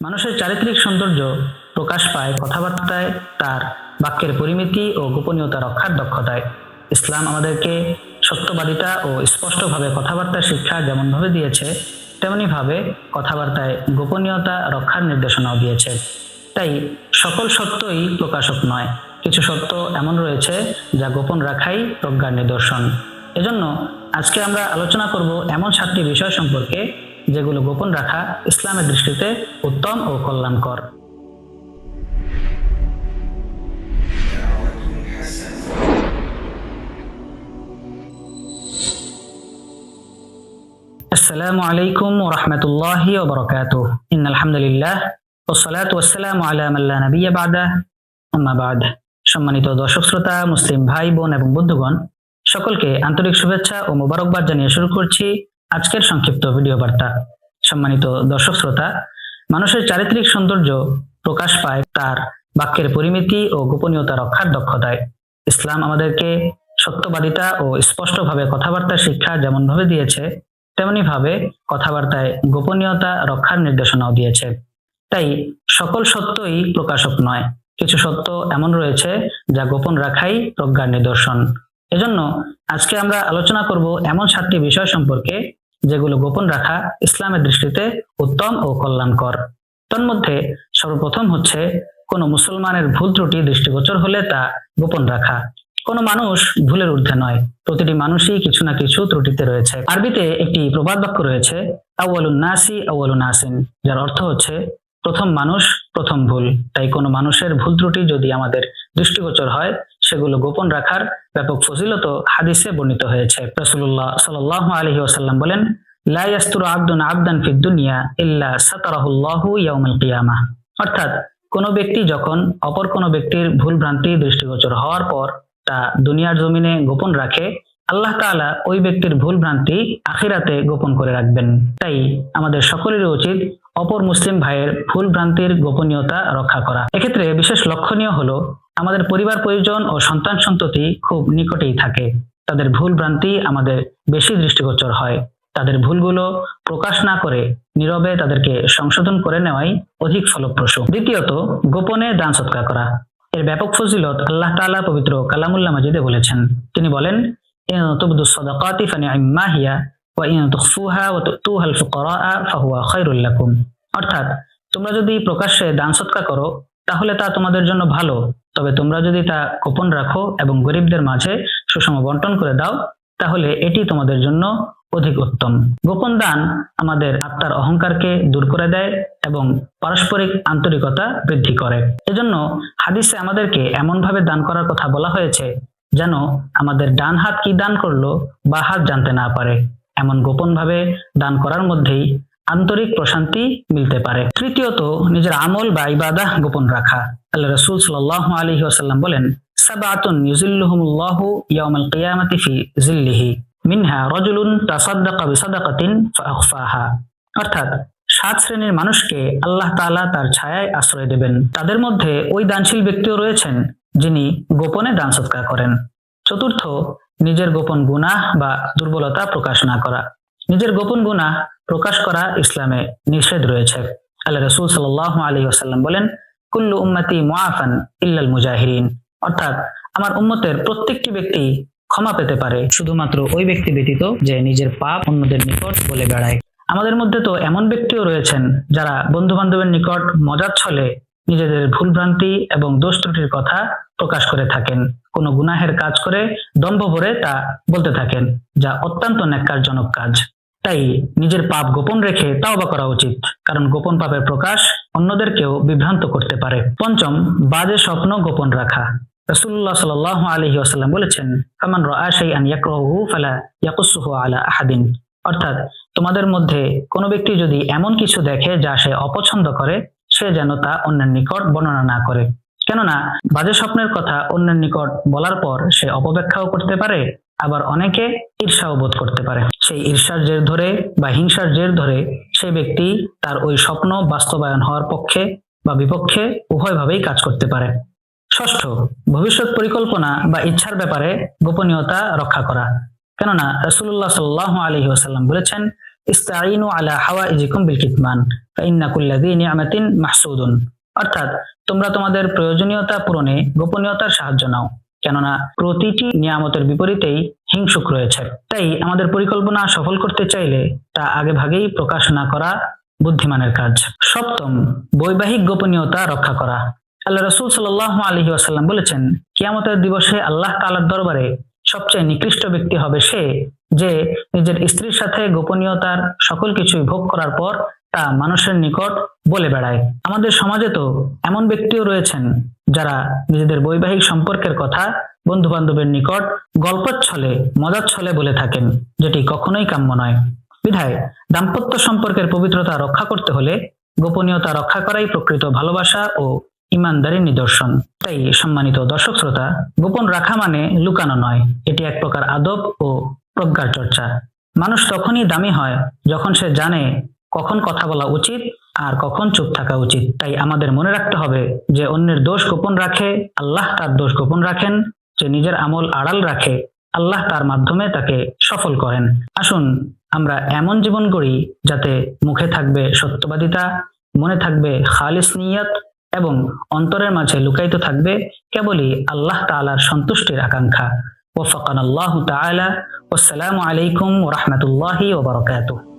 মানুষের চারিত্রিক সৌন্দর্য প্রকাশ পায় কথাবার্তায়, তার বাক্যের পরিমিতি ও গোপনীয়তা রক্ষার দক্ষতায়। ইসলাম আমাদেরকে সত্যবাদিতা ও স্পষ্টভাবে কথাবার্তার শিক্ষা যেমনভাবে দিয়েছে, তেমনিভাবে কথাবার্তায় গোপনীয়তা রক্ষার নির্দেশনাও দিয়েছে। তাই সকল সত্যই প্রকাশক নয়, কিছু সত্য এমন রয়েছে যা গোপন রাখাই প্রজ্ঞার নিদর্শন। এজন্য আজকে আমরা আলোচনা করব এমন সাতটি বিষয় সম্পর্কে যেগুলো গোপন রাখা ইসলামের দৃষ্টিতে উত্তম ও কল্যাণকর। আসসালামু আলাইকুম ওয়া রাহমাতুল্লাহি ওয়া ও ইন্নাল হামদুলিল্লাহ ওয়া সালাতু ওয়া সালামু আলা মান লা সম্মানিত দর্শক, শ্রোতা, মুসলিম ভাই, বোন এবং বন্ধুগণ, সকলকে আন্তরিক শুভেচ্ছা ও মোবারকবাদ জানিয়ে শুরু করছি আজকের সংক্ষিপ্ত ভিডিও বার্তা। সম্মানিত দর্শক শ্রোতা, মানুষের চারিত্রিক সৌন্দর্য প্রকাশ পায় তার বাক্যের পরিমিতি ও গোপনীয়তা রক্ষার দক্ষতায়। ইসলাম আমাদেরকে সত্যবাদিতা ও স্পষ্টভাবে কথাবার্তার শিক্ষা যেমনভাবে দিয়েছে তেমনি ভাবে কথাবার্তায় গোপনীয়তা রক্ষার নির্দেশনাও দিয়েছে। তাই সকল সত্যই প্রকাশক নয়, কিছু সত্য এমন রয়েছে যা গোপন রাখাই প্রজ্ঞার নিদর্শন। এজন্য আজকে আমরা আলোচনা করব এমন সাতটি বিষয় সম্পর্কে যেগুলো গোপন রাখা ইসলামের দৃষ্টিতে উত্তম ও কল্যাণকর। তন্মধ্যে সর্বপ্রথম হচ্ছে, কোনো মুসলমানের ভুল ত্রুটি দৃষ্টিগোচর হলে তা গোপন রাখা। কোনো মানুষ ভুলের ঊর্ধ্বে নয়, প্রতিটি মানুষই কিছু না কিছু ত্রুটিতে রয়েছে। আরবিতে একটি প্রবাদ বাক্য রয়েছে, আউয়ালুন নাসি নাসিন, যার অর্থ হচ্ছে, প্রথম মানুষ প্রথম ভুল। তাই কোনো মানুষের ভুল ত্রুটি যদি আমাদের দৃষ্টিগোচর হয় সেগুলো গোপন রাখার ব্যাপক ফজিলত হাদিসে বর্ণিত হয়েছে। রাসূলুল্লাহ সাল্লাল্লাহু আলাইহি ওয়াসাল্লাম বলেন, লা ইয়াস্তুরু আবদুন আবদান দুনিয়া ইল্লা সাতারাহুল্লাহু কিয়ামাহ। অর্থাৎ, কোনো ব্যক্তি যখন অপর কোনো ব্যক্তির ভুল ভ্রান্তি দৃষ্টিগোচর হওয়ার পর তা দুনিয়ার জমিনে গোপন রাখে, আল্লাহ তাআলা ওই ব্যক্তির ভুল ভ্রান্তি আখিরাতে গোপন করে রাখবেন। তাই আমাদের সকলেরই উচিত অপর মুসলিম ভাইয়ের ভুল ভ্রান্তির গোপনীয়তা রক্ষা করা। এক্ষেত্রে বিশেষ লক্ষণীয় হলো, আমাদের পরিবার, পরিজন ও সন্তান সন্ততি খুব নিকটেই থাকে। তাদের ভুল ভ্রান্তি আমাদের বেশি দৃষ্টিগোচর হয়। তাদের ভুলগুলো প্রকাশ না করে নীরবে তাদেরকে সংশোধন করে নেওয়াই অধিক ফলপ্রসূ। দ্বিতীয়ত, গোপনে দান সৎকার করা। এর ব্যাপক ফজিলত আল্লাহ তাআলা পবিত্র কালামুল্লা মাজিদে বলেছেন। তিনি বলেন অর্থাৎ, তোমরা যদি প্রকাশ্যে দান সৎকার করো, তাহলে তা তোমাদের জন্য ভালো। তবে তোমরা যদি তা গোপন রাখো এবং গরিবদের মাঝে সুষম বন্টন করে দাও, তাহলে এটি তোমাদের জন্য অধিক উত্তম। গোপন দান আমাদের আত্মার অহংকারকে দূর করে দেয় এবং পারস্পরিক আন্তরিকতা বৃদ্ধি করে। এজন্য হাদিসে আমাদেরকে এমন ভাবে দান করার কথা বলা হয়েছে, যেন আমাদের ডান হাত কি দান করল বা হাত জানতে না পারে। এমন গোপন ভাবে দান করার মধ্যেই আন্তরিক প্রশান্তি মিলতে পারে। তৃতীয়ত, নিজের আমল বা ইবাদাহ গোপন রাখা। আল্লাহ রসুল সাল্লাহ আলী ওয়াসাল্লাম বলেন সাবাতুন ফি জিল্লিহি মিনহা রজুলুন বিসাদাকাতিন অর্থাৎ, সাত শ্রেণির মানুষকে আল্লাহ তাআলা তার ছায়ায় আশ্রয় দেবেন। তাদের মধ্যে ওই দানশীল ব্যক্তিও রয়েছেন যিনি গোপনে দান সৎকার করেন। চতুর্থ নিজের গোপন গুনাহ বা দুর্বলতা প্রকাশ না করা। নিজের গোপন গুনাহ প্রকাশ করা ইসলামে নিষেধ রয়েছে। আল্লাহ রসুল সাল আলী আসাল্লাম বলেন, কুল্লু উম্মতি মুআফান ইল্লাল মুজাহিরিন। অর্থাৎ আমার উম্মতের প্রত্যেকটি ব্যক্তি ক্ষমা পেতে পারে, শুধুমাত্র ওই ব্যক্তি ব্যতীত যে নিজের পাপ অন্যদের নিকট বলে বেড়ায়। আমাদের মধ্যে তো এমন ব্যক্তিও রয়েছেন যারা বন্ধু বান্ধবের নিকট মজার ছলে নিজেদের ভুলভ্রান্তি এবং দোষ ত্রুটির কথা প্রকাশ করে থাকেন। কোনো গুনাহের কাজ করে দম্ভ ভরে তা বলতে থাকেন, যা অত্যন্ত ন্যাক্কারজনক কাজ। তাই নিজের পাপ গোপন রেখে তাওবা করা উচিত, কারণ গোপন পাপের প্রকাশ অন্যদেরকেও বিভ্রান্ত করতে পারে। পঞ্চম, বাজে স্বপ্ন গোপন রাখা। রাসূলুল্লাহ সাল্লাল্লাহু আলাইহি ওয়াসাল্লাম বলেছেন ইয়াকুসুহু আলা আহাদিন। অর্থাৎ, তোমাদের মধ্যে কোনো ব্যক্তি যদি এমন কিছু দেখে যা সে অপছন্দ করে, সে যেন তা অন্যের নিকট বর্ণনা না করে। কেননা বাজে স্বপ্নের কথা অন্যের নিকট বলার পর সে অপব্যাখ্যাও করতে পারে, আবার অনেকে ঈর্ষাও বোধ করতে পারে। সেই ঈর্ষার জের ধরে বা হিংসার জের ধরে সে ব্যক্তি তার ওই স্বপ্ন বাস্তবায়ন হওয়ার পক্ষে বা বিপক্ষে উভয়ভাবেই কাজ করতে পারে। ষষ্ঠ, ভবিষ্যৎ পরিকল্পনা বা ইচ্ছার ব্যাপারে গোপনীয়তা রক্ষা করা। কেননা রসুল্লাহ সাল্লাহ আলহি ওসাল্লাম বলেছেন ইস্তাইনু আলা হাওয়াইজিকুম বিল কিতমান, ফাইন্না কুল্লা যী নি'মাতিন মাহসুদুন। অর্থাৎ তোমরা তোমাদের প্রয়োজনীয়তা পূরণে গোপনীয়তার সাহায্য নাও, কেননা প্রতিটি নিয়ামতের বিপরীতেই হিংসুক রয়েছে। তাই আমাদের পরিকল্পনা সফল করতে চাইলে তা আগে ভাগেই প্রকাশ না করা বুদ্ধিমানের কাজ। সপ্তম, বৈবাহিক গোপনীয়তা রক্ষা করা। আল্লাহ রসুল সাল আলহি আসাল্লাম বলেছেন, কিয়ামতের দিবসে আল্লাহ তালার দরবারে সবচেয়ে নিকৃষ্ট ব্যক্তি হবে সে যে নিজের স্ত্রীর সাথে গোপনীয়তার সকল কিছুই ভোগ করার পর তা মানুষের নিকট বলে বেড়ায়। আমাদের সমাজে তো এমন ব্যক্তিও রয়েছেন যারা নিজেদের বৈবাহিক সম্পর্কের কথা বন্ধু বান্ধবের নিকট গল্পচ্ছলে মজার ছলে বলে থাকেন, যেটি কখনোই কাম্য নয়। বিধায়, দাম্পত্য সম্পর্কের পবিত্রতা রক্ষা করতে হলে গোপনীয়তা রক্ষা করাই প্রকৃত ভালোবাসা ও ইমানদারির নিদর্শন। তাই সম্মানিত দর্শক শ্রোতা, গোপন রাখা মানে লুকানো নয়, এটি এক প্রকার আদব ও প্রজ্ঞার চর্চা। মানুষ তখনই দামি হয় যখন সে জানে কখন কথা বলা উচিত আর কখন চুপ থাকা উচিত? তাই আমাদের মনে রাখতে হবে যে অন্যের দোষ গোপন রাখে, আল্লাহ তার দোষ গোপন রাখেন, যে নিজের আমল আড়াল রাখে, আল্লাহ তার মাধ্যমে তাকে সফল করেন। আসুন, আমরা এমন জীবন গড়ি যাতে মুখে থাকবে সত্যবাদিতা, মনে থাকবে খালিস নিয়ত এবং অন্তরের মাঝে লুকায়িত থাকবে কেবলই আল্লাহ তাআলার সন্তুষ্টির আকাঙ্ক্ষা। ওফাকান আল্লাহ তাআলা আসসালামু আলাইকুম রাহমাতুল্লাহি ওয়া বারাকাতুহু।